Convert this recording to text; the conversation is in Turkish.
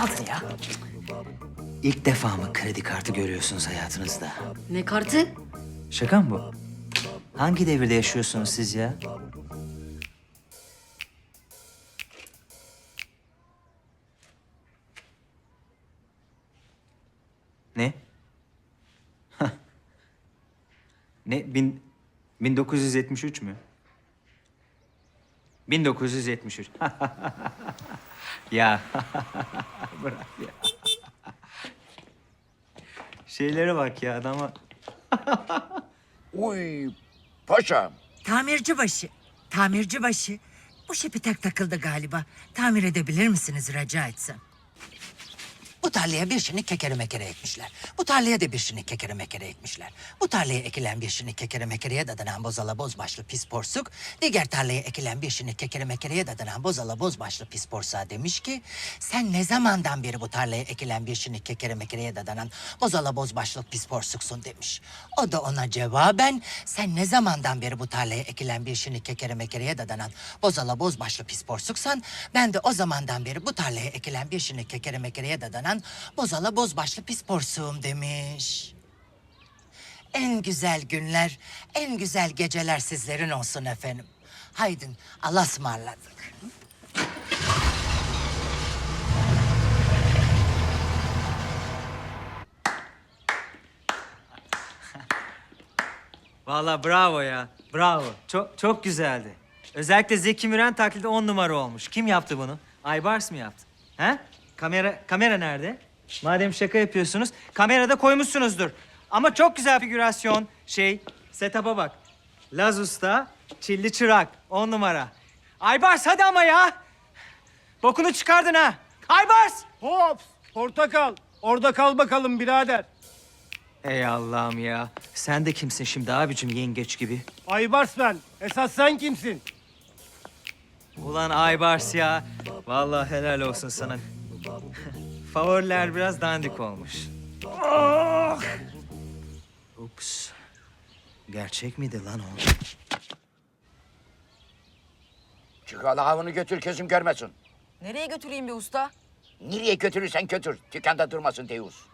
aldın ya? İlk defa mı kredi kartı görüyorsunuz hayatınızda? Ne kartı? Şaka mı bu? Hangi devirde yaşıyorsunuz siz ya? Ne? ne? Bin, 1973 mü? 1973. ya. Bırak ya. Şeylere bak ya adama. Uy paşam. Tamirci başı. Tamirci başı. Bu şipi tak takıldı galiba. Tamir edebilir misiniz rica etsem? Bu tarlaya bir şinik kekere mekere ekmişler. Bu tarlaya da bir şinik kekere mekere ekmişler. Bu tarlaya ekilen bir şinik kekere mekereye dadanan bozala bozbaşlı pis porsuk, diğer tarlaya ekilen bir şinik kekere mekereye dadanan bozala bozbaşlı pis porsuğa demiş ki, sen ne zamandan beri bu tarlaya ekilen bir şinik kekere mekereye dadanan bozala bozbaşlı pis porsuksun demiş. O da ona cevaben, sen ne zamandan beri bu tarlaya ekilen bir şinik kekere mekereye dadanan bozala bozbaşlı pis porsuksan, ben de o zamandan beri bu tarlaya ekilen bir şinik kekere mekereye dadanan bozala bozbaşlı pis porsuğum demiş. En güzel günler, en güzel geceler sizlerin olsun efendim. Haydin, Allah'a ısmarladık. Vallahi bravo ya. Bravo. Çok çok güzeldi. Özellikle Zeki Müren taklidi on numara olmuş. Kim yaptı bunu? Aybars mı yaptı? He? Kamera kamera nerede? Madem şaka yapıyorsunuz, kamerada koymuşsunuzdur. Ama çok güzel figürasyon. Şey, setup'a bak. Laz Usta, Çilli Çırak, on numara. Aybars hadi ama ya. Bokunu çıkardın ha. Aybars! Hops! Portakal! Orada kal bakalım birader. Ey Allah'ım ya. Sen de kimsin şimdi abicim yengeç gibi? Aybars ben. Esas sen kimsin? Ulan Aybars ya. Vallahi helal olsun sana. Favoriler biraz dandik olmuş. Ups. Gerçek miydi lan o? Çık alahavını götür kesim görmesin. Nereye götüreyim bir usta? Nereye götürürsen götür. Dükkanda durmasın Deus.